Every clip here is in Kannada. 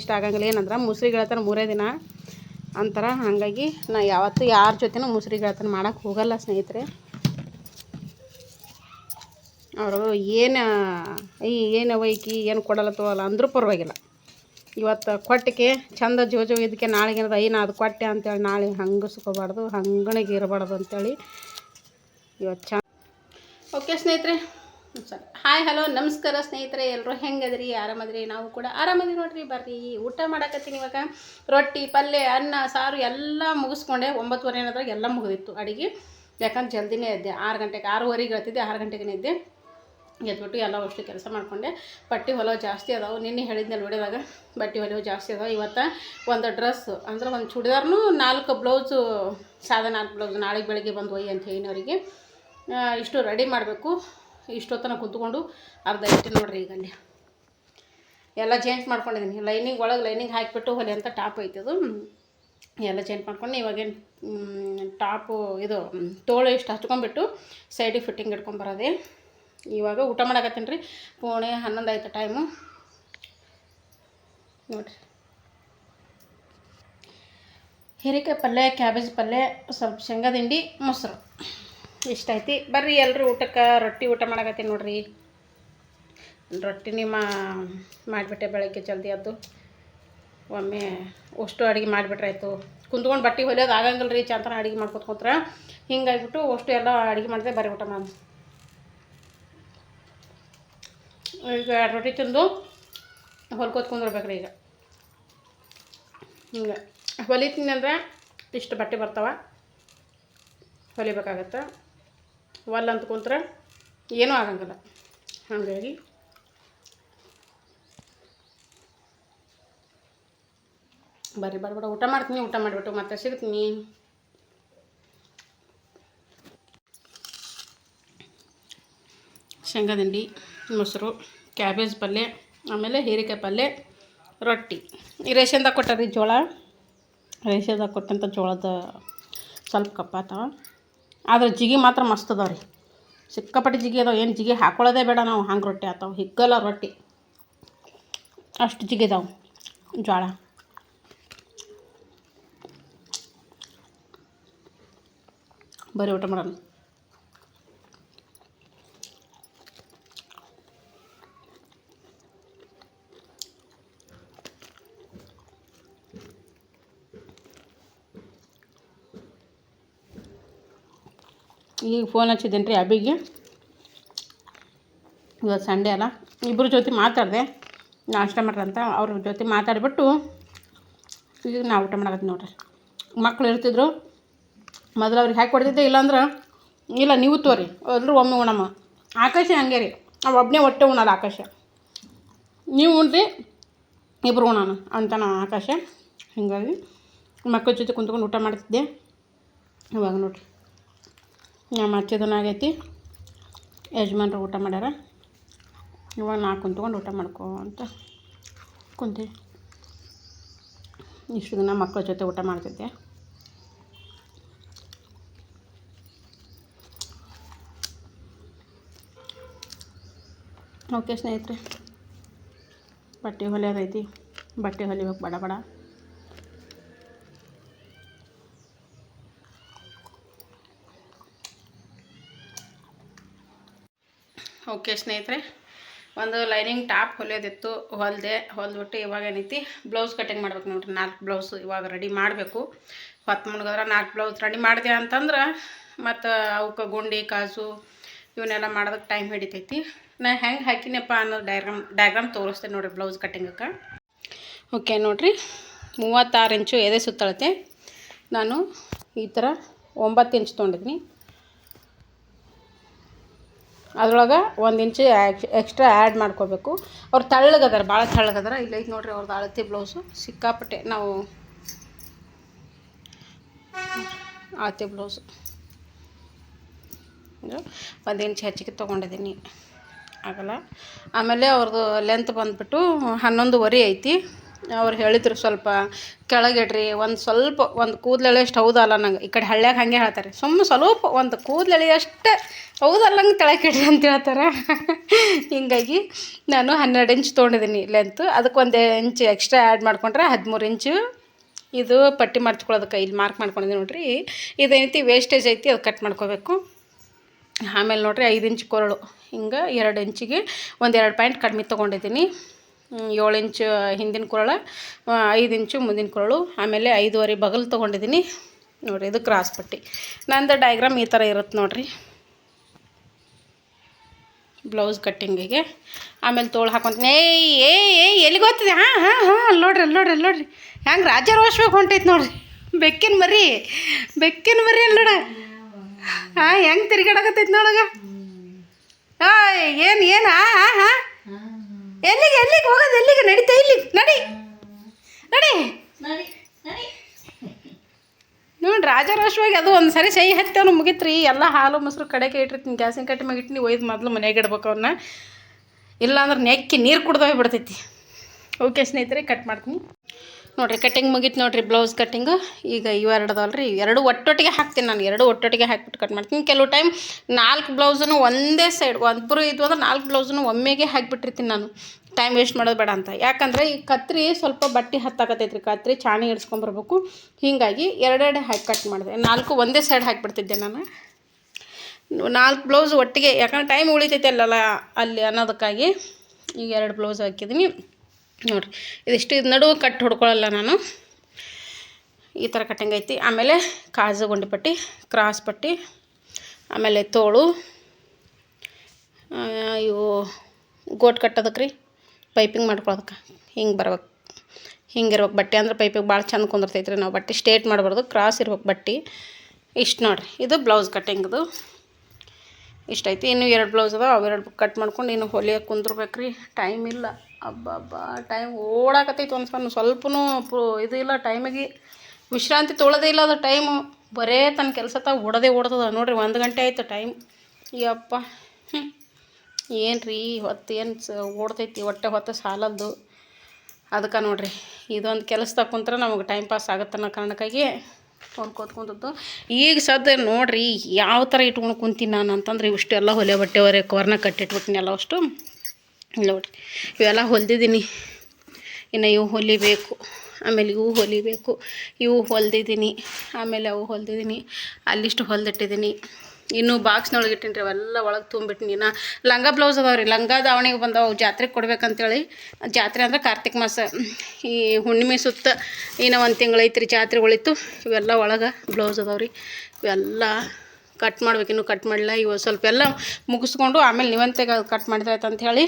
ಇಷ್ಟ ಆಗಂಗಿಲ್ಲ. ಏನಂದ್ರೆ ಮುಸ್ರಿ ಗೆಳತನ ಮೂರೇ ದಿನ ಅಂತಾರ. ಹಾಗಾಗಿ ನಾ ಯಾವತ್ತೂ ಯಾರ ಜೊತೆನೂ ಮುಸ್ರಿ ಗೆಳತನ ಮಾಡೋಕೆ ಹೋಗಲ್ಲ ಸ್ನೇಹಿತರೆ. ಅವರು ಏನು, ಈ ಏನು ವೈಕಿ ಏನು ಕೊಡಲ್ಲ ಕೊಡಲತ್ತವಲ್ಲ ಅಂದರೂ ಪರವಾಗಿಲ್ಲ. ಇವತ್ತು ಕೊಟ್ಟಿಗೆ ಚಂದ ಜೋಜೋ ಇದಕ್ಕೆ ನಾಳೆಗೆ ಏನದ ಐ ನಾ ಅದು ಕೊಟ್ಟೆ ಅಂತೇಳಿ ನಾಳೆ ಹಂಗಸ್ಕೋಬಾರ್ದು, ಹಂಗಣಿಗೆ ಇರಬಾರ್ದು ಅಂತೇಳಿ ಇವತ್ತು ಚ ಓಕೆ ಸ್ನೇಹಿತರೆ ಹಾಯ್ ಹಲೋ ನಮಸ್ಕಾರ ಸ್ನೇಹಿತರೆ ಎಲ್ಲರೂ ಹೆಂಗದ್ರಿ? ಆರಾಮದ್ರಿ? ನಾವು ಕೂಡ ಆರಾಮದ್ರಿ ನೋಡ್ರಿ. ಬರ್ರಿ, ಊಟ ಮಾಡಕತ್ತೀನಿ ಇವಾಗ. ರೊಟ್ಟಿ, ಪಲ್ಯ, ಅನ್ನ, ಸಾರು ಎಲ್ಲ ಮುಗಿಸ್ಕೊಂಡೆ. ಒಂಬತ್ತುವರೆ ಏನಾದ್ರಾಗ ಎಲ್ಲ ಮುಗಿದಿತ್ತು ಅಡುಗೆ. ಯಾಕಂದ್ರೆ ಜಲ್ದಿನೇ ಎದ್ದೆ. ಆರು ಗಂಟೆಗೆ ಆರೂವರೆಗೆ ಹೇಳ್ತಿದ್ದೆ ಆರು ಗಂಟೆಗೆ ಎದ್ದೆ. ಎದ್ಬಿಟ್ಟು ಎಲ್ಲ ಅಷ್ಟು ಕೆಲಸ ಮಾಡಿಕೊಂಡೆ. ಬಟ್ಟೆ ಹೊಲವು ಜಾಸ್ತಿ ಅದಾವೆ. ನಿನ್ನೆ ಹೇಳಿದ್ನಲ್ಲ ವಿಡಿಯೋದಾಗ ಬಟ್ಟೆ ಹೊಲವು ಜಾಸ್ತಿ ಅದಾವೆ. ಇವತ್ತು ಒಂದು ಡ್ರೆಸ್, ಅಂದ್ರೆ ಒಂದು ಚೂಡಿದಾರ್ನು ನಾಲ್ಕು ಬ್ಲೌಸು, ಸಾದಾ ನಾಲ್ಕು ಬ್ಲೌಸ್ ನಾಳೆಗೆ ಬೆಳಗ್ಗೆ ಬಂದು ಒಯ್ಯಿ ಅಂತ ಹೇಳಿನವರಿಗೆ. ಇಷ್ಟು ರೆಡಿ ಮಾಡಬೇಕು. ಇಷ್ಟೊತ್ತನ ಕುತ್ಕೊಂಡು ಅರ್ಧ ಇಟ್ಟು ನೋಡ್ರಿ ಈಗ ಅಲ್ಲಿ. ಎಲ್ಲ ಚೇಂಜ್ ಮಾಡ್ಕೊಂಡಿದ್ದೀನಿ. ಲೈನಿಂಗ್ ಒಳಗೆ ಲೈನಿಂಗ್ ಹಾಕಿಬಿಟ್ಟು ಹೊಲೆ ಅಂತ ಟಾಪ್ ಐತದು ಎಲ್ಲ ಚೇಂಜ್ ಮಾಡ್ಕೊಂಡು ಇವಾಗೇನು ಟಾಪು ಇದು ತೋಳು ಇಷ್ಟು ಹಚ್ಕೊಂಡ್ಬಿಟ್ಟು ಸೈಡಿಗೆ ಫಿಟ್ಟಿಂಗ್ ಇಟ್ಕೊಂಬರೋದೆ ಇವಾಗ ಊಟ ಮಾಡಕತ್ತೀನಿ ರೀ. ಪೋಣೆ ಹನ್ನೊಂದು ಆಯ್ತು ಟೈಮು ನೋಡಿರಿ. ಹೀರೆಕಾಯಿ ಪಲ್ಯ, ಕ್ಯಾಬೇಜ್ ಪಲ್ಯ, ಸ್ವಲ್ಪ ಶೇಂಗಾ ದಿಂಡಿ, ಮೊಸರು. ಇಷ್ಟ ಐತಿ ಬರ್ರಿ ಎಲ್ಲರೂ ಊಟಕ್ಕೆ ರೊಟ್ಟಿ ಊಟ ಮಾಡಕತ್ತೀನಿ ನೋಡ್ರಿ. ರೊಟ್ಟಿನೇ ಮಾಡಿಬಿಟ್ಟೆ ಬೆಳಗ್ಗೆ ಜಲ್ದಿ ಅದು ಒಮ್ಮೆ ಅಷ್ಟು ಅಡುಗೆ ಮಾಡಿಬಿಟ್ರಾಯ್ತು. ಕುಂತ್ಕೊಂಡು ಬಟ್ಟೆ ಹೊಲಿಯೋದು ಆಗಂಗಿಲ್ಲ ರೀ ಚಂತನ ಅಡುಗೆ ಮಾಡ್ಕೊತ ಕೂತ್ರೆ. ಹಿಂಗಾಗ್ಬಿಟ್ಟು ಅಷ್ಟು ಎಲ್ಲ ಅಡುಗೆ ಮಾಡಿದೆ ಬರೀ ಊಟ ಮಾಡಿ ಈಗ ರೊಟ್ಟಿ ತಿಂದು ಹೊಲ್ಕೋತ ಕುಂದಿರ್ಬೇಕ್ರಿ ಈಗ. ಹಿಂಗೆ. ಹೊಲಿತೀನಿ ಅಂದರೆ ಇಷ್ಟು ಬಟ್ಟೆ ಬರ್ತಾವ. ಹೊಲಿಬೇಕಾಗತ್ತೆ. ಒಲ್ಲ ಅಂತ ಕುಂತ್ರೆ ಏನೂ ಆಗಂಗಿಲ್ಲ. ಹಾಗಾಗಿ ಬರ್ರಿ ಬರ್ಬೇಡ ಊಟ ಮಾಡ್ತೀನಿ, ಊಟ ಮಾಡಿಬಿಟ್ಟು ಮತ್ತೆ ಸಿಗ್ತೀನಿ. ಶೇಂಗಾದಿಂಡಿ ಮೊಸರು, ಕ್ಯಾಬೇಜ್ ಪಲ್ಯ, ಆಮೇಲೆ ಹೀರೆಕಾಯಿ ಪಲ್ಯ, ರೊಟ್ಟಿ. ಈ ರೇಷನ್ದಾಗ ರೀ ಜೋಳ? ರೇಷನ್ದಾಗ ಕೊಟ್ಟಂಥ ಜೋಳದ ಸ್ವಲ್ಪ ಕಪ್ಪಾತಾವ. ಆದ್ರೆ ಜಿಗಿ ಮಾತ್ರ ಮಸ್ತ್ ಅದಾವ ರೀ ಸಿಕ್ಕಾಪಟ್ಟೆ ಜಿಗಿ ಅದಾವೆ. ಏನು ಜಿಗಿ ಹಾಕೊಳ್ಳೋದೇ ಬೇಡ ನಾವು. ಹಂಗೆ ರೊಟ್ಟಿ ಆತಾವೆ. ಹಿಗ್ಗಲ್ಲ ರೊಟ್ಟಿ. ಅಷ್ಟು ಜಿಗಿ ಅದಾವೆ. ಜೋಳ ಬರೀ ಊಟ ಮಾಡೋಣ ಈಗ ಫೋನ್ ಹಚ್ಚಿದ್ದೇನೆ ರೀ ಅಬಿಗೆ ಇವತ್ತು ಸಂಡೇ ಅಲ್ಲ. ಇಬ್ಬರ ಜೊತೆ ಮಾತಾಡಿದೆ. ನಾಷ್ಟ ಮಾಡ್ರಂತ ಅಂತ ಅವ್ರ ಜೊತೆ ಮಾತಾಡಿಬಿಟ್ಟು ಈಗ ನಾ ಊಟ ಮಾಡಕತ್ತೀನಿ ನೋಡ್ರಿ. ಮಕ್ಳು ಇರ್ತಿದ್ರು. ಮೊದಲು ಅವ್ರಿಗೆ ಹಾಕಿ ಕೊಡ್ತಿದ್ದೆ, ಇಲ್ಲಾಂದ್ರೆ ಇಲ್ಲ, ನೀವು ತೋರಿ. ಎಲ್ಲರೂ ಒಮ್ಮೆ ಉಣಮ್ಮ. ಆಕಾಶ ಹಂಗೆ ರೀ. ಅವ ಒಬ್ಬನೇ ಹೊಟ್ಟೆ ಉಣಲ್ಲ ಆಕಾಶ. ನೀವು ಉಣ್ರಿ, ಇಬ್ರು ಉಣೋಣ ನಾ ಆಕಾಶ. ಹೀಗಾಗಿ ಮಕ್ಕಳ ಜೊತೆ ಕುಂತ್ಕೊಂಡು ಊಟ ಮಾಡ್ತಿದ್ದೆ. ಇವಾಗ ನೋಡ್ರಿ. ನಮ್ಮ ಹಚ್ಚಿದನ ಆಗೈತಿ. ಯಜಮಾನ್ರು ಊಟ ಮಾಡ್ಯಾರ. ಇವಾಗ ನಾ ಕುಂತ್ಕೊಂಡು ಊಟ ಮಾಡ್ಕೋ ಅಂತ ಕುಂತೀವಿ ಇಷ್ಟು ದಿನ ಮಕ್ಕಳ ಜೊತೆ ಊಟ ಮಾಡ್ತಿದ್ದೆ. ಓಕೆ ಸ್ನೇಹಿತರೆ, ಬಟ್ಟೆ ಹೊಲಿಯೋದೈತಿ ಬಟ್ಟೆ ಹೊಲಿಬೇಕು ಬಡ ಬಡ. ಓಕೆ ಸ್ನೇಹಿತರೆ, ಒಂದು ಲೈನಿಂಗ್ ಟಾಪ್ ಹೊಲಿಯೋದಿತ್ತು, ಹೊಲ್ದೆ, ಹೊಲ್ದ್ಬಿಟ್ಟು ಇವಾಗ ಏನೈತಿ, ಬ್ಲೌಸ್ ಕಟಿಂಗ್ ಮಾಡ್ಬೇಕು ನೋಡ್ರಿ. ನಾಲ್ಕು ಬ್ಲೌಸು ಇವಾಗ ರೆಡಿ ಮಾಡಬೇಕು. ಹೊತ್ತು ಮುಳುಗಿದ್ರೆ ನಾಲ್ಕು ಬ್ಲೌಸ್ ರೆಡಿ ಮಾಡಿದೆ ಅಂತಂದ್ರೆ, ಮತ್ತು ಅವಕ್ಕೆ ಗುಂಡಿ, ಕಾಜು, ಇವನ್ನೆಲ್ಲ ಮಾಡೋದಕ್ಕೆ ಟೈಮ್ ಹಿಡಿತೈತಿ. ನಾ ಹೆಂಗೆ ಹಾಕಿನಪ್ಪ ಅನ್ನೋ ಡಯಾಗ್ರಾಮ್ ಡಯಾಗ್ರಾಮ್ ತೋರಿಸ್ತೇನೆ ನೋಡಿರಿ ಬ್ಲೌಸ್ ಕಟಿಂಗಕ್ಕೆ ಓಕೆ ನೋಡಿರಿ, ಮೂವತ್ತಾರು ಇಂಚು ಎದೆ ಸುತ್ತಳತೆ. ನಾನು ಈ ಥರ ಒಂಬತ್ತು ಇಂಚ್ ತೊಗೊಂಡಿದ್ದೀನಿ. ಅದ್ರೊಳಗೆ ಒಂದು ಇಂಚು ಎಕ್ಸ್ಟ್ರಾ ಆ್ಯಡ್ ಮಾಡ್ಕೋಬೇಕು. ಅವ್ರು ತಳ್ಳಗದಾರ ಭಾಳ ತಳ್ಳಗದಾರ. ಇಲ್ಲ ಈಗ ನೋಡ್ರಿ ಅವ್ರದ್ದು ಅಳತಿ ಬ್ಲೌಸು ಸಿಕ್ಕಾಪಟ್ಟೆ ನಾವು ಅಳತಿ ಬ್ಲೌಸು ಒಂದು ಇಂಚು ಹೆಚ್ಚಿಗೆ ತೊಗೊಂಡಿದ್ದೀನಿ ಆಗಲ್ಲ. ಆಮೇಲೆ ಅವ್ರದ್ದು ಲೆಂತ್ ಬಂದುಬಿಟ್ಟು ಹನ್ನೊಂದುವರೆ ಐತಿ. ಅವ್ರು ಹೇಳಿದ್ರು ಸ್ವಲ್ಪ ಕೆಳಗಿಡ್ರಿ, ಒಂದು ಸ್ವಲ್ಪ ಒಂದು ಕೂದಲೆಳೆಯಷ್ಟು ಹೌದಲ್ಲ ನಂಗೆ. ಈ ಕಡೆ ಹಳ್ಳ್ಯಾಗ ಹಾಗೆ ಹೇಳ್ತಾರೆ ಸುಮ್ಮನೆ ಸ್ವಲ್ಪ ಒಂದು ಕೂದಲೆಳೆಯಷ್ಟು ಹೌದಲ್ಲಂಗೆ ಕೆಳಗಿಡ್ರಿ ಅಂತ ಹೇಳ್ತಾರೆ. ಹೀಗಾಗಿ ನಾನು ಹನ್ನೆರಡು ಇಂಚ್ ತೊಗೊಂಡಿದ್ದೀನಿ ಲೆಂತ್ ಅದಕ್ಕೆ ಒಂದು ಇಂಚ್ ಎಕ್ಸ್ಟ್ರಾ ಆ್ಯಡ್ ಮಾಡ್ಕೊಂಡ್ರೆ ಹದಿಮೂರು ಇಂಚು. ಇದು ಪಟ್ಟಿ ಮಾಡ್ಕೊಳ್ಳೋದಕ್ಕೆ ಇಲ್ಲಿ ಮಾರ್ಕ್ ಮಾಡ್ಕೊಂಡಿದ್ದೀನಿ ನೋಡ್ರಿ. ಇದೇನೈತಿ ವೇಸ್ಟೇಜ್ ಐತಿ, ಅದು ಕಟ್ ಮಾಡ್ಕೋಬೇಕು. ಆಮೇಲೆ ನೋಡ್ರಿ ಐದು ಇಂಚ್ ಕೊರಳು. ಹಿಂಗೆ ಎರಡು ಇಂಚಿಗೆ ಒಂದು ಎರಡು ಪಾಯಿಂಟ್ ಕಡಿಮೆ ತೊಗೊಂಡಿದ್ದೀನಿ ಏಳು ಇಂಚು ಹಿಂದಿನ ಕೊರಳ ಐದು ಇಂಚು ಮುಂದಿನ ಕೊರಳು, ಆಮೇಲೆ ಐದುವರೆ ಬಗಲು ತೊಗೊಂಡಿದ್ದೀನಿ. ನೋಡಿರಿ, ಇದು ಕ್ರಾಸ್ ಪಟ್ಟಿ. ನಂದು ಡಯಾಗ್ರಾಮ್ ಈ ಥರ ಇರುತ್ತೆ ನೋಡಿರಿ. ಬ್ಲೌಸ್ ಕಟ್ಟಿಂಗಿಗೆ ಆಮೇಲೆ ತೋಳು ಹಾಕೊಂತೀನಿ. ಏಯ್ ಏಯ್ ಏಯ್, ಎಲ್ಲಿಗೆ ಗೊತ್ತಿದೆ ಹಾಂ ಹಾಂ ಹಾಂ, ಅಲ್ಲಿ ನೋಡ್ರಿ ಅಲ್ಲಿ ನೋಡ್ರಿ ಅಲ್ಲಿ ನೋಡ್ರಿ. ಹೆಂಗೆ ರಾಜರೋಶ್ವಾಗಿ ಹೊಂಟೈತೆ ನೋಡ್ರಿ. ಬೆಕ್ಕಿನ ಮರಿ ಬೆಕ್ಕಿನ ಮರಿ ಅಲ್ಲಿ ನೋಡ. ಹಾಂ, ಹೆಂಗೆ ತಿರ್ಗಾಡಕತ್ತೈತೆ ನೋಡಗ? ಏನು ಏನು ಹಾಂ ಹಾಂ ಹಾಂ ಎಲ್ಲಿಗೆ ಎಲ್ಲಿಗೆ ಹೋಗೋದು ಎಲ್ಲಿಗೆ ನಡೀತಾ ಇಲ್ಲಿ ನಡಿ. ನಡಿ. ನೋಡಿ ರಾಜರಾಶ್ವಾಗಿ ಅದು ಒಂದು ಸರಿ ಸೈ ಹತ್ತವನು ಮುಗಿತ್ರಿ. ಎಲ್ಲ ಹಾಲು ಮೊಸರು ಕಡೆಗೆ ಇಟ್ಟಿರ್ತೀನಿ. ಗ್ಯಾಸಿನ ಕಟ್ಟಿ ಮ್ಯಾಗ ಇಟ್ಟಿನಿ ಒಯ್ದು ಮೊದಲು ಮನೆಗೆ ಇಡ್ಬೇಕು ಅವನ್ನ ಇಲ್ಲಾಂದ್ರೆ ನೆಕ್ಕಿ ನೀರು ಕುಡ್ದೋಗಿ ಬಿಡ್ತೈತಿ. ಓಕೆ ಸ್ನೇಹಿತರೆ ಕಟ್ ಮಾಡ್ತೀನಿ. ನೋಡಿರಿ ಕಟ್ಟಿಂಗ್ ಮುಗೀತು ನೋಡಿರಿ ಬ್ಲೌಸ್ ಕಟ್ಟಿಂಗು ಈಗ ಇವೆರಡು ರೀ ಎರಡು ಒಟ್ಟೊಟ್ಟಿಗೆ ಹಾಕ್ತೀನಿ ನಾನು. ಎರಡು ಒಟ್ಟೊಟ್ಟಿಗೆ ಹಾಕ್ಬಿಟ್ಟು ಕಟ್ ಮಾಡ್ತೀನಿ. ಕೆಲವು ಟೈಮ್ ನಾಲ್ಕು ಬ್ಲೌಸನ್ನು ಒಂದೇ ಸೈಡ್ ಒಬ್ಬರು ಇದ್ವು ಅಂದ್ರೆ ನಾಲ್ಕು ಬ್ಲೌಸನ್ನು ಒಮ್ಮೆಗೆ ಹಾಕಿಬಿಟ್ಟಿರ್ತೀನಿ ನಾನು. ಟೈಮ್ ವೇಸ್ಟ್ ಮಾಡೋದು ಬೇಡ ಅಂತ. ಯಾಕಂದರೆ ಈ ಕತ್ರಿ ಸ್ವಲ್ಪ ಬಟ್ಟೆ ಹತ್ತಾಕತೈತ್ರಿ ಕತ್ರಿ ಚಾಣಿ ಇಡ್ಸ್ಕೊಂಬರ್ಬೇಕು ಹೀಗಾಗಿ ಎರಡೆರಡು ಹಾಕಿ ಕಟ್ ಮಾಡಿದೆ. ನಾಲ್ಕು ಒಂದೇ ಸೈಡ್ ಹಾಕಿಬಿಡ್ತಿದ್ದೆ ನಾನು. ನಾಲ್ಕು ಬ್ಲೌಸ್ ಒಟ್ಟಿಗೆ, ಯಾಕಂದ್ರೆ ಟೈಮ್ ಉಳಿತೈತೆ ಅಲ್ಲಲ್ಲ ಅಲ್ಲಿ ಅನ್ನೋದಕ್ಕಾಗಿ ಈಗ ಎರಡು ಬ್ಲೌಸ್ ಹಾಕಿದ್ದೀನಿ ನೋಡಿರಿ, ಇದಿಷ್ಟು ಇದು ನಡುವೆ ಕಟ್ ಹೊಡ್ಕೊಳ್ಳಲ್ಲ ನಾನು. ಈ ಥರ ಕಟ್ಟಿಂಗ್ ಐತಿ. ಆಮೇಲೆ ಕಾಜು ಗುಂಡಿ ಪಟ್ಟಿ ಕ್ರಾಸ್ ಪಟ್ಟಿ, ಆಮೇಲೆ ತೋಳು ಇವು ಗೋಟ್ ಕಟ್ಟೋದಕ್ಕೆ ರೀ ಪೈಪಿಂಗ್ ಮಾಡ್ಕೊಳೋದಕ್ಕೆ. ಹಿಂಗೆ ಬರ್ಬೇಕು. ಹಿಂಗೆ ಇರ್ಬೇಕು ಬಟ್ಟೆ. ಅಂದ್ರೆ ಪೈಪಿಗೆ ಭಾಳ ಚಂದ ಕುಂದಿರ್ತೈತೆ ರೀ ನಾವು. ಬಟ್ಟೆ ಸ್ಟೇಟ್ ಮಾಡಬಾರ್ದು, ಕ್ರಾಸ್ ಇರ್ಬೇಕು ಬಟ್ಟೆ. ಇಷ್ಟು ನೋಡಿರಿ, ಇದು ಬ್ಲೌಸ್ ಕಟ್ಟಿಂಗ್ದು. ಇಷ್ಟೈತಿ ಇನ್ನೂ ಎರಡು ಬ್ಲೌಸ್ ಅದಾವೆ. ಅವೆರಡು ಕಟ್ ಮಾಡ್ಕೊಂಡು ಇನ್ನು ಹೊಲಿಯೋಕೆ ಕುಂದಿರ್ಬೇಕು ರೀ ಟೈಮ್ ಇಲ್ಲ. ಅಬ್ಬಬ್ಬ ಟೈಮ್ ಓಡಾಕತ್ತೈತಿ ಒಂದು ಸ್ವಲ್ಪ ಸ್ವಲ್ಪನೂ ಪು ಇದು ಇಲ್ಲ ಟೈಮಿಗೆ ವಿಶ್ರಾಂತಿ ತೊಳೋದೇ ಇಲ್ಲ ಅದು ಟೈಮು ಬರೇ ತನ್ನ ಕೆಲಸ ತಾ ಓಡೋದೇ ಓಡ್ತದ. ನೋಡ್ರಿ ಒಂದು ಗಂಟೆ ಆಯ್ತು ಟೈಮ್ ಯಪ್ಪ ಹ್ಞೂ ಏನು ರೀ ಹೊತ್ತು ಏನು ಸ ಓಡ್ತೈತಿ ಹೊಟ್ಟೆ ಹೊತ್ತು ಸಾಲದ್ದು. ಅದಕ್ಕೆ ನೋಡ್ರಿ, ಇದೊಂದು ಕೆಲಸದಾಗ ಕುಂತ್ರೆ ನಮಗೆ ಟೈಮ್ ಪಾಸ್ ಆಗುತ್ತೆ ಅನ್ನೋ ಕಾರಣಕ್ಕಾಗಿ ಫೋನ್ ಕೂತ್ಕೊಂತದ್ದು. ಈಗ ಸದ್ಯ ನೋಡ್ರಿ ಯಾವ ಥರ ಇಟ್ಕೊಂಡು ಕುಂತೀನಿ ನಾನು ಅಂತಂದ್ರೆ ಇಷ್ಟೆಲ್ಲ ಹೊಲೆ ಬಟ್ಟೆ ಹೊರೆ, ಕವರ್ನ ಕಟ್ಟಿಟ್ಬಿಟ್ಟಿನಿ ಅಷ್ಟು. ನೋಡ್ರಿ, ಇವೆಲ್ಲ ಹೊಲ್ದಿದ್ದೀನಿ. ಇನ್ನು ಇವು ಹೊಲಿಬೇಕು, ಆಮೇಲೆ ಇವು ಹೊಲಿಬೇಕು, ಇವು ಹೊಲ್ದಿದ್ದೀನಿ, ಆಮೇಲೆ ಅವು ಹೊಲ್ದಿದ್ದೀನಿ, ಅಲ್ಲಿಷ್ಟು ಹೊಲ್ದಿಟ್ಟಿದ್ದೀನಿ. ಇನ್ನು ಬಾಕ್ಸ್ನೊಳಗೆ ಇಟ್ಟಿನಿ ರೀ ಅವೆಲ್ಲ ಒಳಗೆ ತುಂಬಿಟ್ಟಿನಿ ನಾ ಲಂಗ ಬ್ಲೌಸ್ ಅದಾವೆ ರೀ ಲಂಗ ದಾವಣಿಗೆ ಬಂದವು, ಜಾತ್ರೆಗೆ ಕೊಡ್ಬೇಕಂತೇಳಿ. ಜಾತ್ರೆ ಅಂದ್ರೆ ಕಾರ್ತಿಕ ಮಾಸ. ಈ ಹುಣ್ಣಿಮೆ ಸುತ್ತ ಇನ್ನೂ ಒಂದು ತಿಂಗಳು ಐತ್ರಿ ಜಾತ್ರೆ ಉಳಿತು ಇವೆಲ್ಲ ಒಳಗೆ ಬ್ಲೌಸ್ ಅದಾವೆ ರೀ ಇವೆಲ್ಲ ಕಟ್ ಮಾಡ್ಬೇಕು, ಇನ್ನೂ ಕಟ್ ಮಾಡಿಲ್ಲ ಇವು ಸ್ವಲ್ಪ ಎಲ್ಲ ಮುಗಿಸ್ಕೊಂಡು ಆಮೇಲೆ ನೀವಂತೆ ಕಟ್ ಮಾಡಿದ್ರಾಯ್ತು ಅಂತ ಹೇಳಿ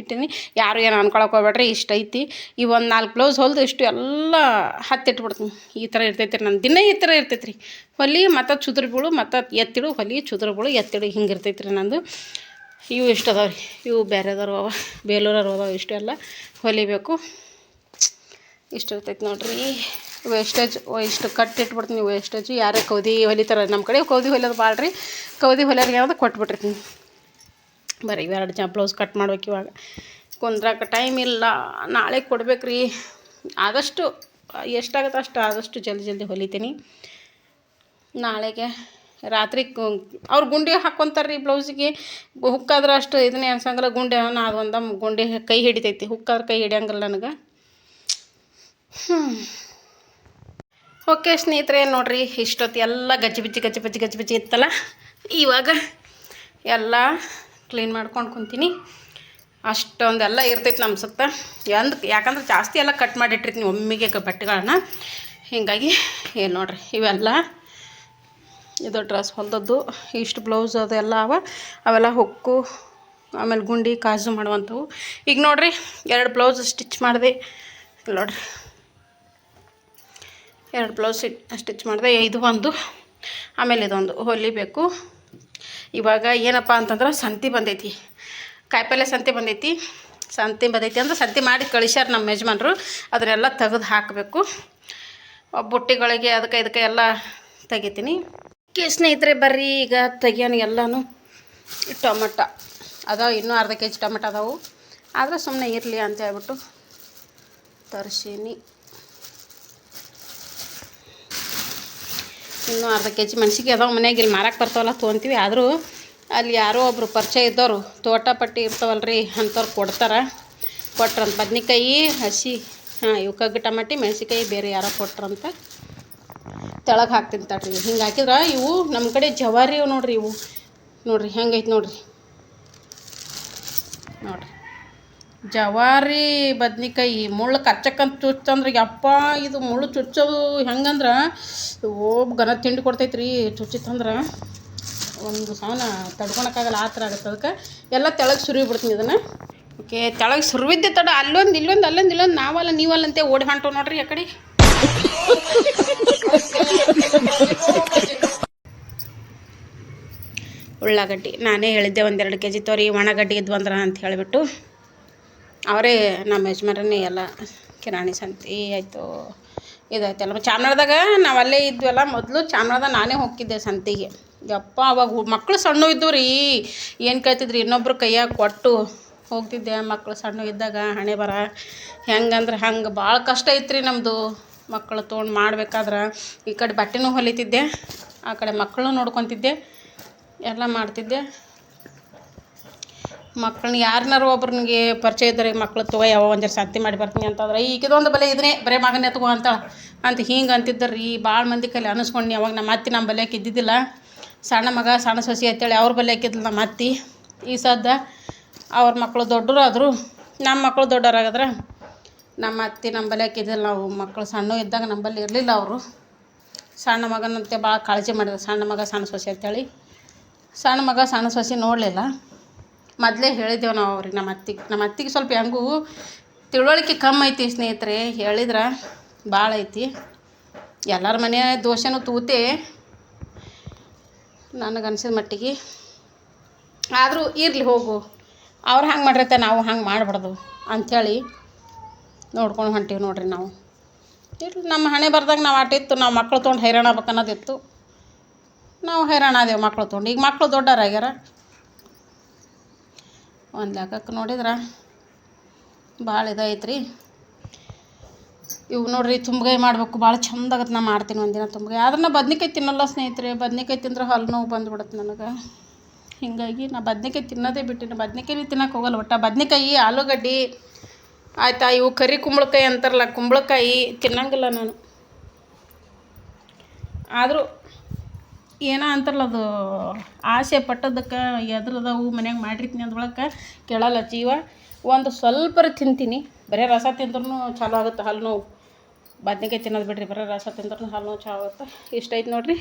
ಇಟ್ಟಿನಿ. ಯಾರು ಏನು ಅನ್ಕೊಳಕ್ಕೆ ಹೋಗ್ಬೇಡ್ರಿ, ಇಷ್ಟು ಐತಿ. ಈ ಒಂದು ನಾಲ್ಕು ಬ್ಲೌಸ್ ಹೊಲ್ದು ಇಷ್ಟು ಎಲ್ಲ ಹತ್ತಿಟ್ಬಿಡ್ತೀನಿ. ಈ ಥರ ಇರ್ತೈತೆ ರೀ ನನ್ನ ದಿನ, ಈ ಥರ ಇರ್ತೈತೆ ರೀ ಹೊಲಿ ಮತ್ತು ಚುದ್ರ ಬೀಳು ಮತ್ತು ಎತ್ತಿಡು, ಹೊಲಿ ಬೀಳು ಎತ್ತಿಡು ಹಿಂಗೆ ಇರ್ತೈತೆ ರೀ ನಂದು. ಇವು ಇಷ್ಟು ಅದಾವೆ ರೀ ಇವು ಬೇರೆದವ್ರು ಅವ, ಬೇಲೂರವ್ರು ಅದಾವ, ಇಷ್ಟು ಎಲ್ಲ ಹೊಲಿಬೇಕು. ಇಷ್ಟು ಇರ್ತೈತೆ ನೋಡ್ರಿ. ವೇಸ್ಟೇಜ್ ಇಷ್ಟು ಕಟ್ ಇಟ್ಬಿಡ್ತೀನಿ ವೇಸ್ಟೇಜ್ ಯಾರೇ ಕೌದಿ ಹೊಲಿತಾರೆ ನಮ್ಮ ಕಡೆ ಕೌದಿ ಹೊಲಿಯೋದು ಭಾಳ ರೀ ಕೌದಿ ಹೊಲಿಯೋರಿಗೆ ಏನಾದ್ರು ಕೊಟ್ಬಿಟ್ಟಿರ್ತೀನಿ. ಬರೀ ಇವೆರಡು ಜ ಬ್ಲೌಸ್ ಕಟ್ ಮಾಡ್ಬೇಕು ಇವಾಗ. ಕುಂದ್ರಾಕ ಟೈಮ್ ಇಲ್ಲ. ನಾಳೆ ಕೊಡ್ಬೇಕು ರೀ ಆದಷ್ಟು, ಎಷ್ಟಾಗುತ್ತೆ ಅಷ್ಟು, ಆದಷ್ಟು ಜಲ್ದಿ ಜಲ್ದಿ ಹೊಲಿತೀನಿ. ನಾಳೆಗೆ ರಾತ್ರಿ ಅವ್ರು ಗುಂಡಿ ಹಾಕ್ಕೊತಾರೆ ರೀ ಬ್ಲೌಸಿಗೆ. ಹುಕ್ಕಾದ್ರೆ ಅಷ್ಟು ಇದನ್ನೇ ಅನ್ಸಂಗಿಲ್ಲ. ಗುಂಡಿ ನಾ ಒಂದು ಗುಂಡಿ ಕೈ ಹಿಡಿತೈತಿ. ಹುಕ್ಕಾದ್ರೆ ಕೈ ಹಿಡಿಯಂಗಿಲ್ಲ ನನಗೆ. ಓಕೆ ಸ್ನೇಹಿತರೆ, ನೋಡ್ರಿ, ಇಷ್ಟೊತ್ತು ಎಲ್ಲ ಗಜ್ಜಿ ಬಿಜ್ಜಿ, ಗಜ್ಜಿ ಬಜ್ಜಿ ಗಜ್ಜಿ ಬಜ್ಜಿ ಇತ್ತಲ್ಲ? ಇವಾಗ ಎಲ್ಲ ಕ್ಲೀನ್ ಮಾಡ್ಕೊಂಡು ಕುಂತೀನಿ. ಅಷ್ಟೊಂದೆಲ್ಲ ಇರ್ತೈತೆ ನಮ್ಮ ಸುತ್ತ. ಎಂದು ಯಾಕಂದ್ರೆ ಜಾಸ್ತಿ ಎಲ್ಲ ಕಟ್ ಮಾಡಿಟ್ಟಿರ್ತೀನಿ ಒಮ್ಮೆಗೆ ಬಟ್ಟೆಗಳನ್ನ. ಹೀಗಾಗಿ ಏನು ನೋಡ್ರಿ, ಇವೆಲ್ಲ ಇದು ಡ್ರೆಸ್ ಹೊಲ್ದದ್ದು, ಇಷ್ಟು ಬ್ಲೌಸ್ ಅದೆಲ್ಲ ಅವ. ಅವೆಲ್ಲ ಹೊಕ್ಕು, ಆಮೇಲೆ ಗುಂಡಿ, ಕಾಜು ಮಾಡುವಂಥವು. ಈಗ ನೋಡ್ರಿ, ಎರಡು ಬ್ಲೌಸ್ ಸ್ಟಿಚ್ ಮಾಡಿದೆ. ನೋಡ್ರಿ. ಎರಡು ಬ್ಲೌಸ್ ಸ್ಟಿಚ್ ಮಾಡಿದೆ, ಇದು ಒಂದು, ಆಮೇಲೆ ಇದೊಂದು, ಹೊಲಿಬೇಕು. ಇವಾಗ ಏನಪ್ಪ ಅಂತಂದ್ರೆ ಸಂತಿ ಬಂದೈತಿ. ಕಾಯಿಪಲ್ಲೆ ಸಂತಿ ಬಂದೈತಿ. ಸಂತಿ ಬಂದೈತಿ ಅಂದ್ರೆ ಸಂತಿ ಮಾಡಿ ಕಳಿಸ್ಯಾರ ನಮ್ಮ ಯಜಮಾನ್ರು. ಅದನ್ನೆಲ್ಲ ತೆಗೆದು ಹಾಕಬೇಕು. ಬುಟ್ಟಿಗಳಿಗೆ ಅದಕ್ಕೆ ಇದಕ್ಕೆ ಎಲ್ಲ ತೆಗಿತೀನಿ. ಸ್ನೇಹಿತರೆ ಬರ್ರಿ ಈಗ ತೆಗಿಯೋಣ ಎಲ್ಲನೂ ಟೊಮೆಟ. ಅದಾವ ಇನ್ನೂ ಅರ್ಧ ಕೆ ಜಿ ಟೊಮೆಟೊ ಅದಾವು. ಆದರೆ ಸುಮ್ಮನೆ ಇರಲಿ ಅಂತ ಹೇಳ್ಬಿಟ್ಟು ತರ್ಸೀನಿ. ಇನ್ನೂ ಅರ್ಧ ಕೆ ಜಿ ಮೆಣ್ಸಿಗೆ ಅದಾವ, ಮನ್ಯಾಗ ಇಲ್ಲಿ ಮಾರಕ್ಕೆ ಬರ್ತಾವಲ್ಲ ತೊಗೊಂತೀವಿ ಆದರೂ ಅಲ್ಲಿ ಯಾರೋ ಒಬ್ಬರು ಪರಿಚಯ ಇದ್ದವರು, ತೋಟ ಪಟ್ಟಿ ಇರ್ತಾವಲ್ರಿ ಅಂಥವ್ರು ಕೊಡ್ತಾರೆ. ಕೊಟ್ರಂತ ಬದ್ನಿಕಾಯಿ, ಹಸಿ, ಹಾಂ ಇವಕ್ಕಾಗಿ ಟಮಾಟಿ ಮೆಣಸಿಕಾಯಿ ಬೇರೆ ಯಾರೋ ಕೊಟ್ರಂತ ತೆಳಗೆ ಹಾಕ್ತೀನಿ ತಡ್ರಿ. ಹಿಂಗೆ ಹಾಕಿದ್ರೆ ಇವು ನಮ್ಮ ಕಡೆ ಜವಾರಿ ಇವು ನೋಡ್ರಿ ಇವು. ನೋಡ್ರಿ, ಹೆಂಗೈತೆ ನೋಡ್ರಿ. ನೋಡ್ರಿ. ಜವಾರಿ ಬದ್ನಿಕಾಯಿ ಮುಳ್ಳು ಕಚ್ಚಕ್ಕಂತ ಚುಚ್ಚಂದ್ರೆ ಯಪ್ಪ ಇದು ಮುಳ್ಳು ಚುಚ್ಚೋದು ಹೆಂಗಂದ್ರೆ? ಓ ಘನ ತಿಂಡಿ ಕೊಡ್ತೈತ್ರಿ ಚುಚ್ಚಿತ್ತಂದ್ರೆ. ಒಂದು ಸಾವನ್ನ ತಡ್ಕೊಳಕ್ಕಾಗಲ್ಲ ಆ ಥರ ಆಗುತ್ತೆ ಅದಕ್ಕೆ. ಎಲ್ಲ ತೆಳಗೆ ಸುರಿಬಿಡ್ತೀನಿ ಇದನ್ನು. ಓಕೆ, ತೆಳಗೆ ಸುರಿವಿದ್ದೆ ತಡ, ಅಲ್ಲೊಂದು, ಇಲ್ಲೊಂದು ಅಲ್ಲೊಂದು, ಇಲ್ಲೊಂದು, ನಾವಲ್ಲ, ನೀವಲ್ಲಂತೆ ಓಡಿ ಹಾಂಟೋ ನೋಡ್ರಿ ಆ ಕಡೆ. ಉಳ್ಳಾಗಡ್ಡಿ, ನಾನೇ ಹೇಳಿದ್ದೆ ಒಂದೆರಡು ಕೆ ಜಿ ತೋರಿ ಒಣಗಡ್ಡಿ ಇದ್ವಂದ್ರ ಅಂತ ಹೇಳಿಬಿಟ್ಟು. ಅವರೇ ನಮ್ಮ ಯಜಮಾರನ್ನೇ ಎಲ್ಲ ಕಿರಾಣಿ ಸಂತಿ ಆಯಿತು ಇದಾಯ್ತಲ್ಲ ಚಾಮರಾಜದಾಗ ನಾವು ಅಲ್ಲೇ ಇದ್ವಲ್ಲ, ಮೊದಲು ಚಾಮರಾಜದಾಗ ನಾನೇ ಹೋಗ್ತಿದ್ದೆ ಸಂತಿಗೆ. ಯಪ್ಪ, ಅವಾಗ ಮಕ್ಕಳು ಸಣ್ಣ ಇದ್ವು ರೀ ಏನು ಕೇಳ್ತಿದ್ರಿ? ಇನ್ನೊಬ್ರು ಕೈಯಾಗ ಕೊಟ್ಟು ಹೋಗ್ತಿದ್ದೆ. ಮಕ್ಕಳು ಸಣ್ಣ ಇದ್ದಾಗ ಹಣೆ ಬರ. ಹೆಂಗಂದ್ರೆ ಹಂಗೆ ಭಾಳ ಕಷ್ಟ ಐತ್ರಿ ನಮ್ಮದು ಮಕ್ಕಳು ತೊಗೊಂಡು ಮಾಡ್ಬೇಕಾದ್ರೆ ಈ ಕಡೆ ಬಟ್ಟೆನೂ ಹೊಲಿತಿದ್ದೆ, ಆ ಕಡೆ ಮಕ್ಕಳು ನೋಡ್ಕೊತಿದ್ದೆ, ಎಲ್ಲ ಮಾಡ್ತಿದ್ದೆ. ಮಕ್ಕಳನ್ನ ಯಾರನ್ನಾರು ಒಬ್ರನಿಗೆ ಪರಿಚಯ ಇದ್ದಾರೆ ಮಕ್ಳು ತಗೋ, ಯಾವ ಒಂದೆರಡು ಸಂತಿ ಮಾಡಿ ಬರ್ತೀನಿ ಅಂತಂದ್ರೆ, ಈಗಿದೊಂದು ಬಲೆ ಇದನ್ನೇ ಬರೀ ಮಗನೇ ತಗೋ ಅಂತ ಅಂತ ಹಿಂಗೆ ಅಂತಿದ್ದರು ರೀ ಭಾಳ ಮಂದಿ ಕೈಲಿ ಅನಿಸ್ಕೊಂಡು ಅವಾಗ ನಮ್ಮ ಅತ್ತೆ ನಮ್ಮ ಬಲೆ ಇದ್ದಿದ್ದಿಲ್ಲ ಸಣ್ಣ ಮಗ, ಸಣ್ಣ ಸೊಸೆ ಅಂತೇಳಿ ಅವ್ರ ಬಲೆ ಇದ್ದಿಲ್ಲ ನಮ್ಮ ಅತ್ತಿ. ಈ ಸದ್ದ ಅವ್ರ ಮಕ್ಕಳು ಆದರು ನಮ್ಮ ಮಕ್ಕಳು ದೊಡ್ಡವರಾಗಿದ್ರೆ ನಮ್ಮ ಅತ್ತೆ ನಮ್ಮ ಬಲೆ ಇದ್ದಿಲ್ಲ ನಾವು ಮಕ್ಕಳು ಸಣ್ಣ ಇದ್ದಾಗ ನಂಬಲ್ಲಿ ಇರಲಿಲ್ಲ ಅವರು. ಸಣ್ಣ ಮಗನಂತೆ ಭಾಳ ಕಾಳಜಿ ಮಾಡಿದ್ರು. ಸಣ್ಣ ಮಗ, ಸಣ್ಣ ಸೊಸೆ ಅಂತೇಳಿ. ಸಣ್ಣ ಮಗ, ಸಣ್ಣ ಸೊಸೆ ನೋಡಲಿಲ್ಲ. ಮೊದಲೇ ಹೇಳಿದ್ದೇವೆ ನಾವು ಅವ್ರಿಗೆ ನಮ್ಮ ಅತ್ತಿಗೆ ನಮ್ಮ ಅತ್ತಿಗೆ ಸ್ವಲ್ಪ ಹೆಂಗೂ ತಿಳುವಳಿಕೆ ಕಮ್ಮಿ ಐತಿ ಸ್ನೇಹಿತರೆ, ಹೇಳಿದ್ರೆ ಭಾಳ ಐತಿ. ಎಲ್ಲರ ಮನೆ ದೋಷನೂ ತೂತೆ ನನಗೆ ಅನ್ಸಿದ ಮಟ್ಟಿಗೆ. ಆದರೂ ಇರಲಿ ಹೋಗು, ಅವ್ರು ಹಂಗೆ ಮಾಡಿರತ್ತೆ ನಾವು ಹಂಗೆ ಮಾಡಬಾರ್ದು ಅಂಥೇಳಿ ನೋಡ್ಕೊಂಡು ಹೊಂಟೀವಿ ನೋಡ್ರಿ ನಾವು. ಇರ್ಲಿ, ನಮ್ಮ ಹಣೆ ಬರ್ದಾಗ ನಾವು ಆಟಿತ್ತು ನಾವು ಮಕ್ಳು ತೊಗೊಂಡು ಹೈರಾಣ ಆಗ್ಬೇಕು ಅನ್ನೋದಿತ್ತು ನಾವು ಹೈರಾಣ ಆದೇವು ಮಕ್ಳು ತೊಗೊಂಡು ಈಗ ಮಕ್ಕಳು ದೊಡ್ಡವರಾಗ್ಯಾರ ಒಂದು ಲೆಕ್ಕಕ್ಕೆ ನೋಡಿದ್ರೆ ಭಾಳ ಇದೈತ್ರಿ ಇವು ನೋಡ್ರಿ ತುಂಬಗಾಯಿ ಮಾಡಬೇಕು, ಭಾಳ ಚಂದ ಆಗತ್ತೆ ನಾ ಮಾಡ್ತೀನಿ ಒಂದಿನ ತುಂಬಗಾಯಿ ಆದ್ರೆ ನಾ ಬದ್ನಿಕಾಯಿ ತಿನ್ನಲ್ಲ ಸ್ನೇಹಿತರೆ, ಬದ್ನಿಕಾಯಿ ತಿಂದ್ರೆ ಹಲ್ಲು ನೋವು ಬಂದುಬಿಡುತ್ತೆ ನನಗೆ. ಹೀಗಾಗಿ ನಾ ಬದ್ನಿಕಾಯಿ ತಿನ್ನೋದೇ ಬಿಟ್ಟಿನಿ, ಬದ್ನಿಕಾಯಿ ತಿನ್ನಕ್ಕೆ ಹೋಗಲ್ಲ ಒಟ್ಟು. ಬದ್ನಿಕಾಯಿ, ಆಲೂಗಡ್ಡೆ, ಆಯ್ತಾ ಇವು ಕರಿ ಕುಂಬಳಕಾಯಿ ಅಂತಾರಲ್ಲ, ಕುಂಬಳಕಾಯಿ ತಿನ್ನಂಗಿಲ್ಲ ನಾನು. ಆದರೂ ಏನೋ ಅಂತಾರಲ್ಲ ಅದು ಆಸೆ ಪಟ್ಟದಕ್ಕೆ ಎದ್ರದವು ಮನ್ಯಾಗ ಮಾಡಿರ್ತೀನಿ ಅಂದ್ರೊಳಕ್ಕೆ ಕೇಳಲ್ಲ ಜೀವ. ಒಂದು ಸ್ವಲ್ಪರ ತಿಂತೀನಿ. ಬರೀ ರಸ ತಿಂದ್ರೂ ಚಾಲು ಆಗುತ್ತೆ ಹಾಲು ನೋವು. ಬದ್ನಿಕಾಯಿ ತಿನ್ನೋದು ಬಿಡ್ರಿ, ಬರೀ ರಸ ತಿಂದ್ರೂ ಹಾಲು ನೋವು ಚಾಲು ಆಗುತ್ತೆ. ಇಷ್ಟ ಐತೆ ನೋಡ್ರಿ?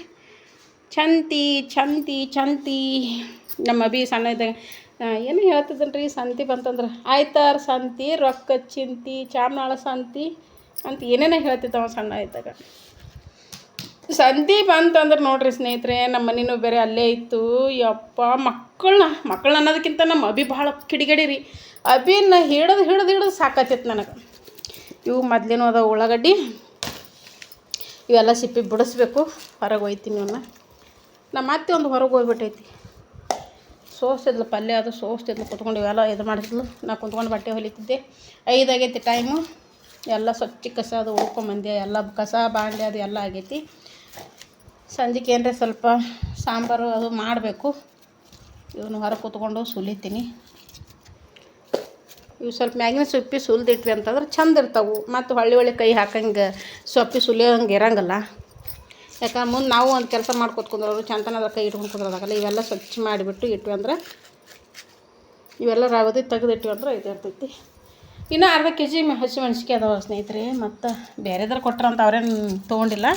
ಚಂತಿ ಚಂತಿ ಚಂತಿ. ನಮ್ಮ ಅಭಿ ಸಣ್ಣ ಇದ್ದಾಗ ಏನು ಹೇಳ್ತಿದ್ದನು ಸಂತಿ ಬಂತಂದ್ರೆ? ಆಯ್ತಾರ ಸಂತಿ, ರೊಕ್ಕ ಚಿಂತಿ, ಚಾಮನಾಳ ಸಂತಿ ಅಂತ ಏನೇನೋ ಹೇಳ್ತಿದ್ದವ ಸಣ್ಣ ಇದ್ದಾಗ. ಸಂತಿ ಅಂತಂದ್ರೆ ನೋಡ್ರಿ ಸ್ನೇಹಿತರೆ, ನಮ್ಮ ಮನೆಯೂ ಬೇರೆ ಅಲ್ಲೇ ಇತ್ತು. ಯಪ್ಪ ಮಕ್ಕಳನ್ನ ಮಕ್ಕಳು ಅನ್ನೋದಕ್ಕಿಂತ ನಮ್ಮ ಅಭಿ ಭಾಳ ಕಿಡಿಗಡಿ ರೀ. ಅಭಿನ ಹಿಡಿದು ಹಿಡಿದು ಹಿಡಿದು ಸಾಕತ್ತಿತ್ತು ನನಗೆ. ಇವು ಮೊದ್ಲೇನೂ ಅದ ಉಳ್ಳಾಗಡ್ಡಿ. ಇವೆಲ್ಲ ಸಿಪ್ಪಿ ಬಿಡಿಸ್ಬೇಕು, ಹೊರಗೆ ಒಯ್ತೀನಿ ಇವನ್ನ ನಮ್ಮ ಅತ್ತೆ ಒಂದು ಹೊರಗೆ ಹೋಗ್ಬಿಟ್ಟೈತಿ. ಸೋಸ್ತಿದ್ಲು ಪಲ್ಯ ಅದು ಸೋಸ್ತಿದ್ಲು ಕುತ್ಕೊಂಡು ಇವೆಲ್ಲ ಇದು ಮಾಡಿದ್ಲು ನಾ ಕುತ್ಕೊಂಡು ಬಟ್ಟೆ ಹೊಲಿತಿದ್ದೆ. ಐದಾಗೈತಿ ಟೈಮು ಎಲ್ಲ ಸ್ವಚ್ಛ ಕಸ ಅದು ಉಳ್ಕೊಂಬಂದೆ, ಎಲ್ಲ ಕಸ ಬಾಂಡೆ ಅದು ಎಲ್ಲ ಆಗೈತಿ. ಸಂಜೆಗೆ ಏನರೆ ಸ್ವಲ್ಪ ಸಾಂಬಾರು ಅದು ಮಾಡಬೇಕು. ಇವನು ಹೊರ ಕೂತ್ಕೊಂಡು ಸುಲಿತೀನಿ. ಇವು ಸ್ವಲ್ಪ ಮ್ಯಾಗಿನ ಸೊಪ್ಪಿ ಸುಲ್ದಿಟ್ವಿ ಅಂತಂದ್ರೆ ಚಂದ ಇರ್ತಾವೆ. ಮತ್ತು ಹೊಳ್ಳಿ ಹೊಳ್ಳಿ ಕೈ ಹಾಕಂಗೆ ಸೊಪ್ಪಿ ಸುಲಿಯೋಂಗೆ ಇರೋಂಗಲ್ಲ. ಯಾಕಂದ್ರೆ ಮುಂದೆ ನಾವು ಒಂದು ಕೆಲಸ ಮಾಡ್ಕೊತ ಕುಂದ್ರೋರು ಚಂತನದ ಕೈ ಇಟ್ಕೊಂಡು ಕುಂದ್ರದಾಗಲ್ಲ, ಇವೆಲ್ಲ ಸ್ವಚ್ಛ ಮಾಡಿಬಿಟ್ಟು ಇಟ್ವಿ ಅಂದ್ರೆ ಇವೆಲ್ಲ ರವದಿ ತೆಗೆದಿಟ್ವಿ ಅಂದ್ರೆ ಇದು ಇರ್ತೈತಿ. ಇನ್ನೂ ಅರ್ಧ ಕೆ ಜಿ ಹಸಿಮೆಣ್ಸಿಕಾಯಿ ಅದಾವ ಸ್ನೇಹಿತರೆ, ಮತ್ತು ಬೇರೆದಾರು ಕೊಟ್ರಂತ ಅವ್ರೇನು ತೊಗೊಂಡಿಲ್ಲ.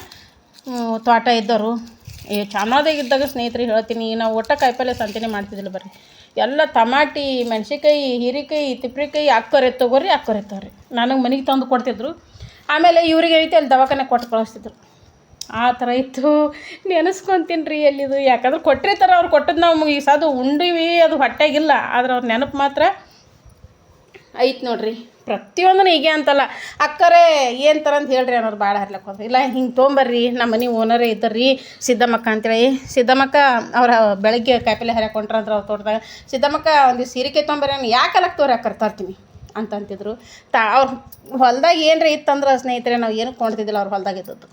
ತೋಟ ಇದ್ದವರು ಈ ಚಾಮರಾಜಾಗ ಇದ್ದಾಗ ಸ್ನೇಹಿತರಿಗೆ ಹೇಳ್ತೀನಿ, ನಾವು ಒಟ್ಟ ಕಾಯಿಪಲ್ಲೆ ಸಂತಿನೇ ಮಾಡ್ತಿದ್ದಿಲ್ಲ ಬರ್ರಿ. ಎಲ್ಲ ತಮಾಟಿ, ಮೆಣ್ಸಿನ್ಕಾಯಿ, ಹೀರಿಕಾಯಿ, ತಿಪ್ರಿಕಾಯಿ ಅಕ್ಕರೆ ತೊಗೊರಿ ಅಕ್ಕರೆ ತಗೋರಿ. ನನಗೆ ಮನೆಗೆ ತಂದು ಕೊಡ್ತಿದ್ರು. ಆಮೇಲೆ ಇವ್ರಿಗೆ ಐತೆ ಅಲ್ಲಿ ದವಾಖಾನೆ ಕೊಟ್ಟು ಕಳಿಸ್ತಿದ್ರು. ಆ ಥರ ಇತ್ತು. ನೆನೆಸ್ಕೊತೀನಿ ರೀ ಎಲ್ಲಿದು. ಯಾಕಂದ್ರೆ ಕೊಟ್ಟಿರ್ತಾರೆ ಅವ್ರು ಕೊಟ್ಟದ್ದು ನಾವು ಈ ಸಾದು ಉಂಡಿವಿ, ಅದು ಹೊಟ್ಟೆಗಿಲ್ಲ. ಆದ್ರೆ ಅವ್ರ ನೆನಪು ಮಾತ್ರ ಐತೆ ನೋಡ್ರಿ. ಪ್ರತಿಯೊಂದೂ ಹೀಗೆ ಅಂತಲ್ಲ, ಅಕ್ಕರೇ, ಏನು ಥರ ಅಂತ ಹೇಳ್ರಿ ಅನ್ನೋರು ಭಾಳ ಹರ್ಲಕ್ಕೆ ಹೋದ್ರೆ. ಇಲ್ಲ, ಹಿಂಗೆ ತೊಗೊಂಬರ್ರಿ, ನಮ್ಮ ಮನೆ ಓನರೇ ಇದ್ದರ್ರಿ, ಸಿದ್ದಮ್ಮಕ್ಕ ಅಂತೇಳಿ ಸಿದ್ದಮ್ಮಕ್ಕ ಅವ್ರ ಬೆಳಗ್ಗೆ ಕಾಯಿಪಲ್ಲೆ ಹರಿಯಾಕೊಂಡ್ರ ಅಂದ್ರೆ ಅವ್ರ ತೋಟದಾಗ. ಸಿದ್ದಮ್ಮಕ್ಕ ಒಂದು ಸೀರೆಕೆ ತೊಗೊಂಬರ್ರಿ ನಾನು ಯಾಕೆ ಅಲಕ್ ತೋರಿ ಅಕ್ಕರ್ ಅಂತಂತಿದ್ರು ತಾ, ಅವ್ರ ಹೊಲ್ದಾಗ ಏನರ ಇತ್ತಂದ್ರೆ ಸ್ನೇಹಿತರೆ, ನಾವು ಏನು ಕೊಂಡ್ತಿದ್ದಿಲ್ಲ ಅವ್ರ ಹೊಲ್ದಾಗ ಇದ್ದದ್ದು.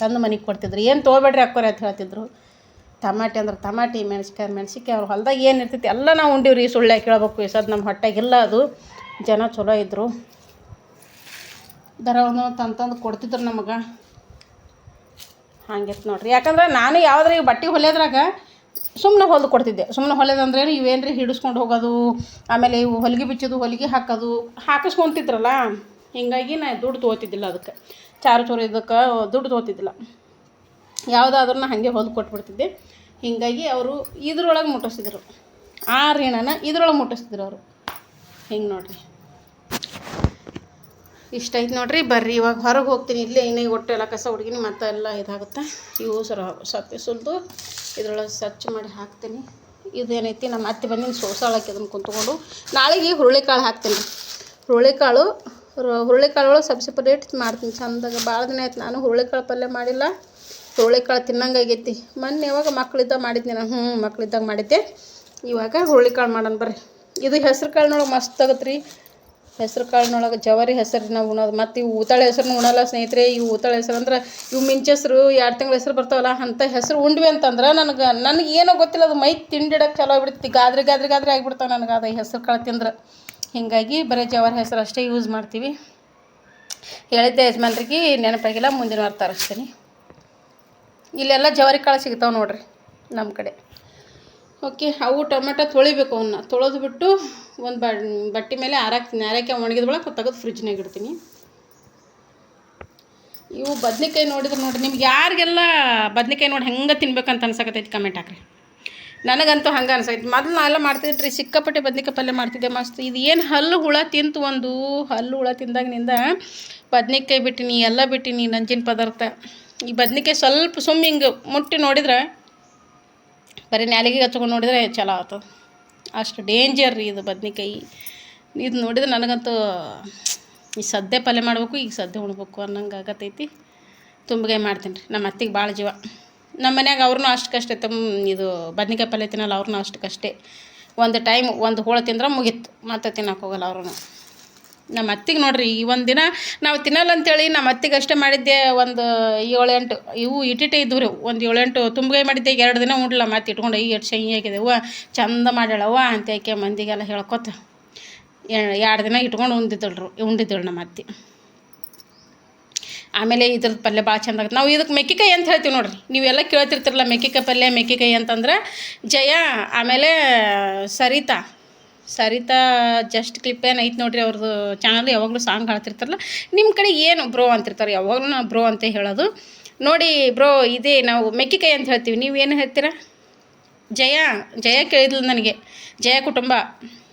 ತಂದು ಮನೆಗೆ ಕೊಡ್ತಿದ್ರು. ಏನು ತೊಗೊಬೇಡ್ರಿ ಅಕ್ಕೋರಿ? ಅಂತ ಹೇಳ್ತಿದ್ರು. ಟಮಾಟಿ ಅಂದ್ರೆ ಟಮಾಟಿ ಮೆಣಸಿಕಾಯಿ ಮೆಣಸಿಕಾಯಿ ಅವ್ರ ಹೊಲ್ದಾಗ ಏನು ಇರ್ತೈತಿ, ಎಲ್ಲ ನಾವು ಉಂಡಿವ್ರಿ. ಸುಳ್ಳೆ ಕೇಳ್ಬೇಕು ಈ ಸದ್ ನಮ್ಮ ಹೊಟ್ಟೆಗಿಲ್ಲ ಅದು. ಜನ ಚಲೋ ಇದ್ದರು ದರ ಒಂದು ತಂದು ತಂದು ಕೊಡ್ತಿದ್ರು ನಮಗೆ. ಹಂಗಿತ್ತು ನೋಡ್ರಿ. ಯಾಕಂದ್ರೆ ನಾನು ಯಾವ್ದಾರ ಈ ಬಟ್ಟೆ ಹೊಲಿಯೋದ್ರಾಗ ಸುಮ್ಮನೆ ಹೊಲ್ದು ಕೊಡ್ತಿದ್ದೆ. ಸುಮ್ಮನೆ ಹೊಲಿಯೋದಂದ್ರೆ ಇವೇನ್ರಿ ಹಿಡಿಸ್ಕೊಂಡು ಹೋಗೋದು ಆಮೇಲೆ ಇವು ಹೊಲಿಗೆ ಬಿಚ್ಚೋದು ಹೊಲಿಗೆ ಹಾಕೋದು ಹಾಕಿಸ್ಕೊಂತಿದ್ರಲ್ಲ ಹೀಗಾಗಿ ನಾ ದುಡ್ಡು ತೊಗೋತಿದ್ದಿಲ್ಲ ಅದಕ್ಕೆ. ಚಾರು ಚೂರು ಇದಕ್ಕೆ ದುಡ್ಡು ತೊಗೋತಿದ್ದಿಲ್ಲ. ಯಾವುದಾದ್ರೂ ಹಾಗೆ ಹೊಲ್ದು ಕೊಟ್ಬಿಡ್ತಿದ್ದೆ. ಹೀಗಾಗಿ ಅವರು ಇದ್ರೊಳಗೆ ಮುಟ್ಟಿಸಿದ್ರು ಆ ಋಣನ ಇದ್ರೊಳಗೆ ಮುಟ್ಟಿಸ್ತಿದ್ರು ಅವರು. ಹಿಂಗೆ ನೋಡ್ರಿ. ಇಷ್ಟ ಐತೆ ನೋಡ್ರಿ, ಬರ್ರಿ. ಇವಾಗ ಹೊರಗೆ ಹೋಗ್ತೀನಿ. ಇಲ್ಲೇ ಇನ್ನೇ ಒಟ್ಟು ಎಲ್ಲ ಕಸ ಹುಡುಗಿನಿ, ಮತ್ತೆ ಎಲ್ಲ ಇದಾಗುತ್ತೆ. ಇವು ಸರ ಸಪ್ಪೆ, ಸುಲಿದು. ಇದ್ರೊಳಗೆ ಸ್ವಚ್ಛ ಮಾಡಿ ಹಾಕ್ತೀನಿ. ಇದೇನೈತಿ, ನಮ್ಮ ಅತ್ತೆ ಬಂದಿನ ಸೋಸಾಳಕ್ಕೆ ಅದನ್ನು ಕುಂತ್ಕೊಂಡು. ನಾಳೆಗೆ ಹುರುಳಿಕಾಳು ಹಾಕ್ತೀನಿ. ಹುರುಳಿಕಾಳು ಹುರುಳಿಕಾಳು ಒಳಗೆ ಸಬ್ಸಿ ಪಲ್ಯ ಮಾಡ್ತೀನಿ. ಚಂದಾಗ ಭಾಳ ದಿನ ಆಯ್ತು. ನಾನು ಹುರುಳಿಕಾಳು ಪಲ್ಯ ಮಾಡಿಲ್ಲ. ಹುರುಳಿಕಾಳು ತಿನ್ನಂಗೆ ಆಗೈತಿ. ಮೊನ್ನೆ ಯಾವಾಗ ಮಕ್ಕಳಿದ್ದಾಗ ಮಾಡಿದ್ದೆ ನಾನು. ಹ್ಞೂ ಮಕ್ಕಳಿದ್ದಾಗ ಮಾಡಿದ್ದೆ. ಇವಾಗ ಹುರುಳಿಕಾಳು ಮಾಡೋಣ ಬರ್ರಿ. ಇದು ಹೆಸ್ರು ಕಾಳಿನೊಳಗೆ ಮಸ್ತ್ ಆಗುತ್ತೆ ರೀ ಹೆಸ್ರು ಕಾಳಿನೊಳಗೆ ಜವಾರಿ ಹೆಸರು ನಾವು ಉಣೋದು. ಮತ್ತು ಇವು ಊತಾಳೆ ಹೆಸರನ್ನ ಉಣಲ್ಲ ಸ್ನೇಹಿತರೆ ಇವು ಊತಾಳೆ ಹೆಸರು ಅಂದ್ರೆ ಇವು ಮಿಂಚೆಸ್ರು ಎರಡು ತಿಂಗಳ ಹೆಸರು ಬರ್ತಾವಲ್ಲ ಅಂಥ ಹೆಸರು ಉಂಡ್ವಿ ಅಂತಂದ್ರೆ ನನಗೆ ನನಗೆ ಏನೋ ಗೊತ್ತಿಲ್ಲ ಅದು ಮೈ ತಿಂಡಿಡಕ್ಕೆ ಚಲೋ ಆಗ್ಬಿಡ್ತಿ ಗಾದ್ರಿ ಗಾದ್ರಿ ಗಾದ್ರಿ ಆಗಿಬಿಡ್ತಾವೆ ನನಗೆ ಅದು ಹೆಸರು ಕಾಳು ತಿಂದ್ರೆ. ಹೀಗಾಗಿ ಬರೀ ಜವಾರಿ ಹೆಸರು ಅಷ್ಟೇ ಯೂಸ್ ಮಾಡ್ತೀವಿ. ಹೇಳಿದ್ದೆ ಯಜಮಾನ್ರಿಗೆ ನೆನಪಾಗಿಲ್ಲ, ಮುಂದಿನ ವಾರ ತರಿಸ್ತೀನಿ. ಇಲ್ಲೆಲ್ಲ ಜವಾರಿ ಕಾಳು ಸಿಗ್ತಾವೆ ನೋಡ್ರಿ ನಮ್ಮ ಕಡೆ. ಓಕೆ, ಅವು ಟೊಮೆಟೊ ತೊಳಿಬೇಕು ಅವನ್ನ. ತೊಳೆದು ಬಿಟ್ಟು ಒಂದು ಬಟ್ಟೆ ಮೇಲೆ ಆರಾಕ್ತೀನಿ ಆರಾಕಿ ಒಣಗಿದ ಬಳಿಕ ತೆಗೆದು ಫ್ರಿಜ್ನಾಗ ಇಡ್ತೀನಿ. ಇವು ಬದ್ನೆಕಾಯಿ ನೋಡಿದ್ರೆ ನೋಡಿರಿ, ನಿಮ್ಗೆ ಯಾರಿಗೆಲ್ಲ ಬದ್ನೆಕಾಯಿ ನೋಡಿ ಹೆಂಗೆ ತಿನ್ಬೇಕಂತ ಅನ್ಸಕತ್ತೈತಿ ಕಮೆಂಟ್ ಹಾಕ್ರಿ. ನನಗಂತೂ ಹಂಗೆ ಅನ್ಸೈತಿ. ಮೊದಲು ನಾ ಎಲ್ಲ ಮಾಡ್ತಿದ್ರಿ, ಸಿಕ್ಕಾಪಟ್ಟೆ ಬದ್ನೆಕಾಯಿ ಪಲ್ಯ ಮಾಡ್ತಿದ್ದೆ ಮಸ್ತ್. ಇದು ಏನು ಹಲ್ಲು ಹುಳ ತಿಂತು ಒಂದು, ಹಲ್ಲು ಹುಳ ತಿಂದಾಗಿನಿಂದ ಬದ್ನೆಕಾಯಿ ಬಿಟ್ಟಿನಿ, ಎಲ್ಲ ಬಿಟ್ಟಿನಿ ನಂಜಿನ ಪದಾರ್ಥ. ಈ ಬದ್ನೆಕಾಯಿ ಸ್ವಲ್ಪ ಸುಮ್ಮ ಹಿಂಗೆ ಮುಟ್ಟಿ ನೋಡಿದ್ರೆ ಬರೀ ನ್ಯಾಲಿಗೆ ಹಚ್ಕೊಂಡು ನೋಡಿದ್ರೆ ಚಲೋ ಆಗ್ತದೆ. ಅಷ್ಟು ಡೇಂಜರ್ ರೀ ಇದು ಬದ್ನಿಕಾಯಿ. ಇದು ನೋಡಿದ್ರೆ ನನಗಂತೂ ಈ ಸದ್ಯ ಪಲ್ಯ ಮಾಡಬೇಕು, ಈಗ ಸದ್ಯ ಉಣ್ಬೇಕು ಅನ್ನಂಗೆ ಆಗತೈತಿ. ತುಂಬಿಗಾಯಿ ಮಾಡ್ತೀನಿ ರೀ. ನಮ್ಮ ಅತ್ತಿಗೆ ಭಾಳ ಜೀವ. ನಮ್ಮ ಮನ್ಯಾಗ ಅವ್ರನ್ನೂ ಅಷ್ಟಕ್ಕಷ್ಟೇ ತಮ್ಮ ಇದು ಬದ್ನಿಕಾಯಿ ಪಲ್ಯ ತಿನ್ನಲ್ಲ, ಅವ್ರನ್ನೂ ಅಷ್ಟಕ್ಕಷ್ಟೇ ಒಂದು ಟೈಮ್ ಒಂದು ಹೋಳು ತಿಂದ್ರೆ ಮುಗೀತು. ಮತ್ತೆ ತಿನ್ನೋಕೆ ಹೋಗಲ್ಲ ಅವ್ರೂ ನಮ್ಮ ಅತ್ತಿಗೆ ನೋಡ್ರಿ, ಈ ಒಂದು ದಿನ ನಾವು ತಿನ್ನಲ್ಲ ಅಂತೇಳಿ ನಮ್ಮ ಅತ್ತಿಗೆ ಅಷ್ಟೇ ಮಾಡಿದ್ದೆ ಒಂದು ಏಳೆಂಟು, ಇವು ಇಟ್ಟಿಟ್ಟೆ ಇದ್ವು ರೀ, ಒಂದು ಏಳೆಂಟು ತುಂಬಗೈ ಮಾಡಿದ್ದೆ, ಈಗ ಎರಡು ದಿನ ಉಂಡ್ಲ, ಮತ್ತೆ ಇಟ್ಕೊಂಡು ಈ ಎಷ್ಟು ಶೈ ಆಗಿದೆ ಅವ್ವ ಚಂದ ಮಾಡ್ಯಾಳವ್ವ ಅಂತ ಯಾಕೆ ಮಂದಿಗೆಲ್ಲ ಹೇಳ್ಕೊತ ಎರಡು ದಿನ ಇಟ್ಕೊಂಡು ಉಂದಿದ್ದಳ್ರು ಉಂಡಿದ್ದಳು ನಮ್ಮ ಅತ್ತಿ. ಆಮೇಲೆ ಇದ್ರದ್ದು ಪಲ್ಯ ಭಾಳ ಚಂದ ಆಗುತ್ತೆ ನಾವು ಇದಕ್ಕೆ ಮೆಕ್ಕಿಕಾಯಿ ಅಂತ ಹೇಳ್ತೀವಿ ನೋಡ್ರಿ, ನೀವೆಲ್ಲ ಕೇಳ್ತಿರ್ತಿರಲ್ಲ ಮೆಕ್ಕಿಕಾಯಿ ಪಲ್ಯ, ಮೆಕ್ಕಿಕಾಯಿ ಅಂತಂದ್ರೆ, ಜಯ, ಆಮೇಲೆ ಸರಿತಾ. ಸರಿತಾ ಜಸ್ಟ್ ಕ್ಲಿಪ್ ಏನೈತೆ ನೋಡ್ರಿ ಅವ್ರದ್ದು ಚಾನಲ್ ಯಾವಾಗಲೂ ಸಾಂಗ್ ಹಾಡ್ತಿರ್ತಾರಲ್ಲ ನಿಮ್ಮ ಕಡೆ ಏನು ಬ್ರೋ ಅಂತಿರ್ತಾರೆ? ಯಾವಾಗಲೂ ನಾವು ಬ್ರೋ ಅಂತ ಹೇಳೋದು. ನೋಡಿ ಬ್ರೋ ಇದೇ ನಾವು ಮೆಕ್ಕಿಕಾಯಿ ಅಂತ ಹೇಳ್ತೀವಿ. ನೀವು ಏನು ಹೇಳ್ತೀರಾ? ಜಯ ಜಯ ಕೇಳಿದ್ಲು ನನಗೆ. ಜಯ ಕುಟುಂಬ.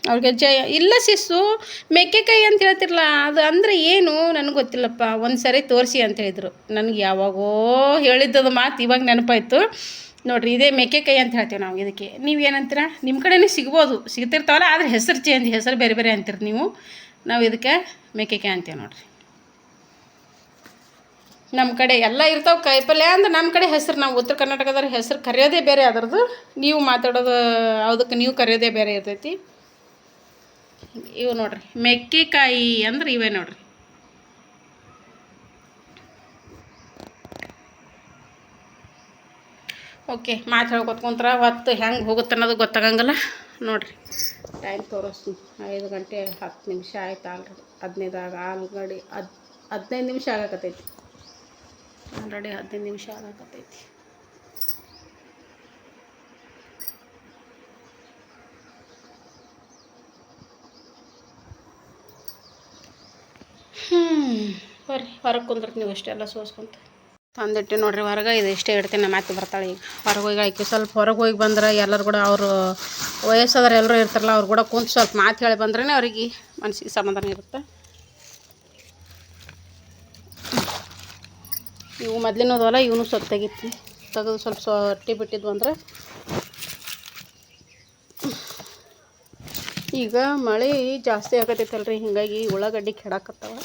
ಅವ್ರಿಗೆ ಜಯ, ಇಲ್ಲ ಸಿಸ್ಸು ಮೆಕ್ಕೆಕಾಯಿ ಅಂತ ಹೇಳ್ತಿರಲ್ಲ ಅದು ಅಂದರೆ ಏನು? ನನಗೆ ಗೊತ್ತಿಲ್ಲಪ್ಪ. ಒಂದು ಸರಿ ತೋರಿಸಿ ಅಂತ ಹೇಳಿದರು. ನನಗೆ ಯಾವಾಗೋ ಹೇಳಿದ್ದದು ಮಾತು ಇವಾಗ ನೆನಪಾಯ್ತು. ನೋಡ್ರಿ, ಇದೇ ಮೆಕ್ಕೆಕಾಯಿ ಅಂತ ಹೇಳ್ತೀವಿ ನಾವು ಇದಕ್ಕೆ. ನೀವು ಏನಂತೀರ? ನಿಮ್ಮ ಕಡೆನೇ ಸಿಗ್ಬೋದು. ಸಿಗ್ತಿರ್ತಾವಲ್ಲ, ಆದರೆ ಹೆಸರು ಚೇಂಜ್ ಹೆಸರು ಬೇರೆ ಬೇರೆ ಅಂತೀರಿ ನೀವು. ನಾವು ಇದಕ್ಕೆ ಮೆಕ್ಕೆಕಾಯಿ ಅಂತೀವಿ ನೋಡ್ರಿ. ನಮ್ಮ ಕಡೆ ಎಲ್ಲ ಇರ್ತಾವೆ ಕಾಯಿಪಲ್ಯ ಅಂದ್ರೆ ನಮ್ಮ ಕಡೆ ಹೆಸರು ನಾವು ಉತ್ತರ ಕರ್ನಾಟಕದವ್ರ ಹೆಸರು ಕರೆಯೋದೇ ಬೇರೆ ಅದರದ್ದು ನೀವು ಮಾತಾಡೋದು ಅದಕ್ಕೆ ನೀವು ಕರೆಯೋದೇ ಬೇರೆ ಇರ್ತೈತಿ. ಇವು ನೋಡ್ರಿ ಮೆಕ್ಕೆಕಾಯಿ ಅಂದ್ರೆ ಇವೇ ನೋಡ್ರಿ. ಓಕೆ, ಮಾತು ಹೇಳ್ಕೊತ ಕುಂತ್ರ, ಹೊತ್ತು ಹೆಂಗೆ ಹೋಗುತ್ತೆ ಅನ್ನೋದು ಗೊತ್ತಾಗಂಗಿಲ್ಲ. ನೋಡ್ರಿ ಟೈಮ್ ತೋರಿಸ್ತೀನಿ. ಐದು ಗಂಟೆ ಹತ್ತು ನಿಮಿಷ ಆಯ್ತು ಆಲ್ರೆಡಿ. ಹದಿನೈದಾಗ ಆಲ್ರೆಡಿ ಹದ್, ಹದಿನೈದು ನಿಮಿಷ ಆಗಕತ್ತೈತಿ. ಆಲ್ರೆಡಿ ಹದಿನೈದು ನಿಮಿಷ ಆಗಕತ್ತೈತಿ. ಹ್ಞೂ ಬರ್ರಿ, ಹೊರಗೆ ಕುಂದ್ರತ್ ನೀವು ಅಷ್ಟೆಲ್ಲ ಸೋಸ್ಕೊಂತ. ತಂದಿಟ್ಟು ನೋಡ್ರಿ, ಹೊರಗೆ ಇದು ಇಷ್ಟೇ ಇಡ್ತೀನಿ, ನಮ್ಮ ಅತ್ತೆ ಬರ್ತಾಳೆ ಈಗ. ಹೊರಗೆ ಹೋಗಿ ಆಯ್ಕೆ ಸ್ವಲ್ಪ ಹೊರಗೆ ಹೋಗಿ ಬಂದ್ರೆ ಎಲ್ಲರೂ ಕೂಡ ಅವರು ವಯಸ್ಸಾದ್ರೆ ಎಲ್ಲರೂ ಇರ್ತಾರಲ್ಲ, ಅವ್ರು ಕೂಡ ಕುಂತು ಸ್ವಲ್ಪ ಮಾತು ಹೇಳಿ ಬಂದ್ರೇ ಅವ್ರಿಗೆ ಮನಸ್ಸಿಗೆ ಸಮಾಧಾನ ಇರುತ್ತೆ. ಇವು ಮೊದಲಿನೋದಲ್ಲ ಇವನು ಸ್ವಲ್ಪ ತೆಗಿತೀನಿ. ತೆಗೆದು ಸ್ವಲ್ಪ ಸೊಟ್ಟಿ ಬಿಟ್ಟಿದ್ವು ಅಂದ್ರೆ. ಈಗ ಮಳೆ ಜಾಸ್ತಿ ಆಗತೈತಲ್ರಿ, ಹೀಗಾಗಿ ಉಳ್ಳಾಗಡ್ಡಿ ಕೆಡಾಕತ್ತಾವ.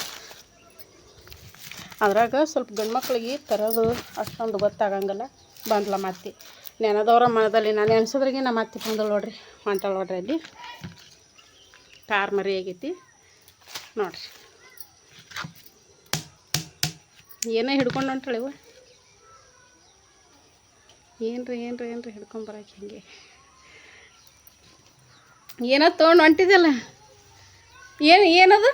ಅದ್ರಾಗ ಸ್ವಲ್ಪ ಗಂಡು ಮಕ್ಳಿಗೆ ತರೋದು ಅಷ್ಟೊಂದು ಗೊತ್ತಾಗಂಗಿಲ್ಲ. ಬಂದ್ಲ ಮತ್ತೆ. ನೆನದವ್ರ ಮನದಲ್ಲಿ ನಾನು ಎನ್ಸೋದ್ರಿಗೆ ನಮ್ಮ ಅತ್ತೆ ಬಂದಳು ನೋಡ್ರಿ. ಹೊಂಟಾಳ ನೋಡ್ರಿ ಅಲ್ಲಿ. ಕಾರ್ ಮರಿ ಆಗೈತಿ. ನೋಡ್ರಿ. ಏನೇ ಹಿಡ್ಕೊಂಡು ಹೊಂಟಳಿವ ಏನ್ರಿ ಏನ್ರಿ ಏನ್ರಿ ಹಿಡ್ಕೊಂಬರಕ್ಕೆ ಹಿಂಗೆ? ಏನೋ ತೊಗೊಂಡು ಹೊಂಟಿದಲ್ಲ ಏನು, ಏನದು?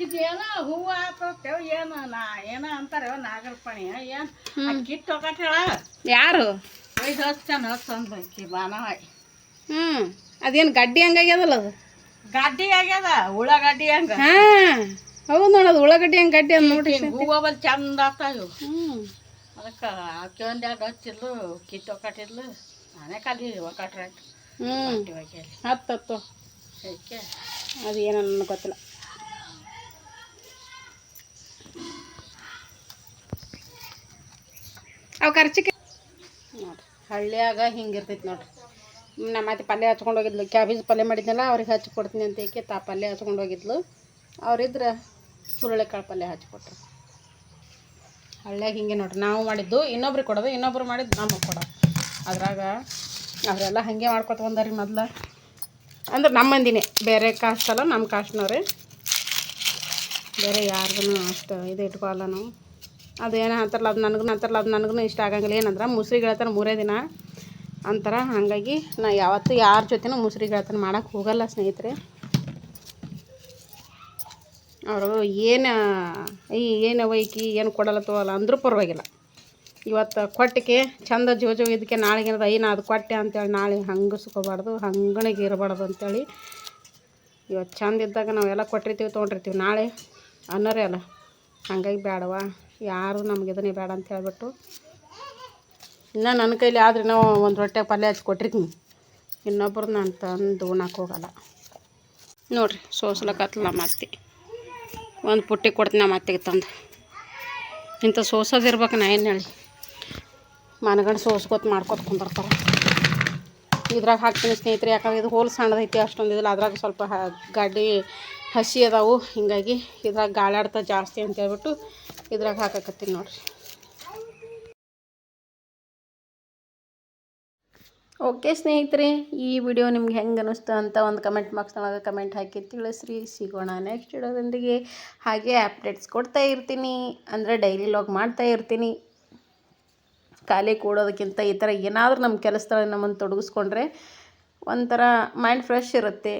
ಇದೇನ ಹೂವು ಹಾಕೋತೇವ್ ಏನು ನಾ ಏನ ಅಂತಾರೆ ನಾಗರಪಣಿ ಏನು ಕಿತ್ತು ಹೇಳ? ಯಾರು? ಐದು ಹಚ್ಚಾನ ಹಚ್ಚಂದ್ಬೇಕಿ ಬಾನವಾಯಿ ಹ್ಞೂ ಅದೇನು ಗಡ್ಡಿ ಹಂಗಾಗ್ಯದಲ್ಲ ಅದು? ಗಡ್ಡಿ ಆಗ್ಯದ ಉಳ್ಳಾಗಡ್ಡಿ ಹಂಗ. ಹಾಂ. ಹೌದು ನೋಡೋದು ಉಳ್ಳಾಗಡ್ಡಿ ಹಂಗೆ ಗಡ್ಡಿ ಅಂತ ನೋಡಿ ಹೂವು ಬಲ್ ಚಂದ ಆಗ್ತಾವು ಹ್ಮ್. ಅದಕ್ಕೆ ಆಕೆ ಒಂದೆರಡು ಹಚ್ಚಿದ್ಲು ಕಿತ್ತು ಒಕ್ಕಟ್ಟಿದ್ಲು ನಾನೇ ಕಲಿ ಒಕ್ಕಟ್ರ ಹ್ಞೂ ಹತ್ತು ಹತ್ತು ಏಕೆ? ಅದು ಏನೋ ನನಗೆ ಗೊತ್ತಿಲ್ಲ. ಅವು ಖರ್ಚಿಗೆ ನೋಡ್ರಿ, ಹಳ್ಳಿಯಾಗ ಹಿಂಗಿರ್ತೈತಿ ನೋಡ್ರಿ. ನಮ್ಮ ಮತ್ತೆ ಪಲ್ಯ ಹಚ್ಕೊಂಡು ಹೋಗಿದ್ಲು. ಕ್ಯಾಬೇಜ್ ಪಲ್ಯ ಮಾಡಿದ್ನಲ್ಲ, ಅವ್ರಿಗೆ ಹಚ್ಚಿ ಕೊಡ್ತೀನಿ ಅಂತ ಏಕೆ ತಾ ಪಲ್ಯ ಹಚ್ಕೊಂಡು ಹೋಗಿದ್ಲು. ಅವ್ರಿದ್ರೆ ಹುರುಳಿಕಾಳು ಪಲ್ಯ ಹಚ್ಕೊಟ್ರು ಹಳ್ಳಿಯಾಗ ಹಿಂಗೆ ನೋಡ್ರಿ, ನಾವು ಮಾಡಿದ್ದು ಇನ್ನೊಬ್ರಿಗೆ ಕೊಡೋದು, ಇನ್ನೊಬ್ರು ಮಾಡಿದ್ದು ನಮಗೆ ಕೊಡೋದು. ಅದ್ರಾಗ ಅವರೆಲ್ಲ ಹಾಗೆ ಮಾಡ್ಕೊತ ಬಂದಾರಿ ಮೊದ್ಲು. ಅಂದ್ರೆ ನಮ್ಮ ಮಂದಿನೇ, ಬೇರೆ ಕಾಸ್ಟಲ್ಲ, ನಮ್ಮ ಕಾಸ್ಟ್ನವ್ರೆ. ಬೇರೆ ಯಾರಿಗೂ ಅಷ್ಟು ಇದು ಇಟ್ಕೊಲ್ಲ ನಾವು. ಅದು ಏನೋ ಅಂತಾರಲ್ಲ, ಅದು ನನಗೂ ಅಂತಾರಲ್ಲ, ಅದು ನನಗೂ ಇಷ್ಟ ಆಗಂಗಿಲ್ಲ. ಏನಂದ್ರೆ ಮುಸ್ರಿ ಗೆಳತನ ಮೂರೇ ದಿನ. ಅಂತಾರ, ಹಾಗಾಗಿ ನಾ ಯಾವತ್ತೂ ಯಾರ ಜೊತೆನೂ ಮುಸ್ರಿ ಗೆಳತನ ಮಾಡೋಕ್ಕೆ ಹೋಗಲ್ಲ ಸ್ನೇಹಿತರೆ. ಅವರು ಏನು, ಈ ಏನು ವೈಕಿ ಏನು ಕೊಡಲ್ಲ ಕೊಡಲತ್ತವಲ್ಲ ಅಂದರೂ ಪರವಾಗಿಲ್ಲ. ಇವತ್ತು ಕೊಟ್ಟಿಗೆ ಚಂದ ಜೋಜೋ ಇದಕ್ಕೆ ನಾಳೆಗೆ ಏನದ ಐ ನಾ ಅದು ಕೊಟ್ಟೆ ಅಂತೇಳಿ ನಾಳೆ ಹಂಗಸ್ಕೋಬಾರ್ದು, ಹಂಗಣಿಗೆ ಇರಬಾರ್ದು ಅಂತೇಳಿ ಇವತ್ತು ಚಂದ ಇದ್ದಾಗ ನಾವೆಲ್ಲ ಕೊಟ್ಟಿರ್ತೀವಿ, ತೊಗೊಂಡಿರ್ತೀವಿ ನಾಳೆ ಅನ್ನೋರೇ ಅಲ್ಲ. ಹಂಗಾಗಿ ಬೇಡವಾ ಯಾರು ನಮ್ಗೆ ಇದನ್ನೇ ಬೇಡ ಅಂತ ಹೇಳ್ಬಿಟ್ಟು. ಇನ್ನು ನನ್ನ ಕೈಲಿ ಆದ್ರೆ ನಾವು ಒಂದು ರೊಟ್ಟೆ ಪಲ್ಯ ಹಚ್ಚಿ ಕೊಟ್ಟಿರ್ತೀನಿ. ಇನ್ನೊಬ್ರು ನಾನು ತಂದು ಉಣಕ್ಕೆ ಹೋಗಲ್ಲ. ನೋಡ್ರಿ ನಮ್ಮ ಅತ್ತೆ. ಒಂದು ಪುಟ್ಟಿ ಕೊಡ್ತೀನಿ ನಮ್ಮ ಅತ್ತೆಗೆ ತಂದು. ಇಂಥ ಸೋಸೋದಿರ್ಬೇಕು ನಾ ಏನು ಹೇಳಿ. ಮನಗಂಡು ಸೋಸ್ಕೊತ ಮಾಡ್ಕೊತ ಕುಂದಿರ್ತಾರೆ. ಇದ್ರಾಗ ಹಾಕ್ತೀನಿ ಸ್ನೇಹಿತರೆ, ಯಾಕಂದ್ರೆ ಇದು ಹೋಲ್ ಸಣ್ಣದೈತಿ ಅಷ್ಟೊಂದು ಇದಿಲ್ಲ. ಅದ್ರಾಗ ಸ್ವಲ್ಪ ಗಾಡಿ ಹಸಿ ಅದಾವು. ಹೀಗಾಗಿ ಇದ್ರಾಗ ಗಾಳಾಡ್ತ ಜಾಸ್ತಿ ಅಂತ ಹೇಳ್ಬಿಟ್ಟು ಇದ್ರಾಗ ಹಾಕಕತ್ತೀನಿ ನೋಡ್ರಿ. ಓಕೆ ಸ್ನೇಹಿತರೆ, ಈ ವಿಡಿಯೋ ನಿಮ್ಗೆ ಹೆಂಗೆ ಅನ್ನಿಸ್ತು ಅಂತ ಒಂದು ಕಮೆಂಟ್ ಬಾಕ್ಸ್ನೊಳಗೆ ಕಮೆಂಟ್ ಹಾಕಿ ತಿಳಿಸ್ರಿ. ಸಿಗೋಣ ನೆಕ್ಸ್ಟ್ ವಿಡಿಯೋದೊಂದಿಗೆ. ಹಾಗೆ ಅಪ್ಡೇಟ್ಸ್ ಕೊಡ್ತಾ ಇರ್ತೀನಿ. ಅಂದರೆ ಡೈಲಿ ಲಾಗ್ ಮಾಡ್ತಾ ಇರ್ತೀನಿ. ಖಾಲಿ ಕೂಡೋದಕ್ಕಿಂತ ಈ ಥರ ಏನಾದರೂ ನಮ್ಮ ಕೆಲಸದಲ್ಲಿ ನಮ್ಮನ್ನು ತೊಡಗಿಸ್ಕೊಂಡ್ರೆ ಒಂಥರ ಮೈಂಡ್ ಫ್ರೆಶ್ ಇರುತ್ತೆ.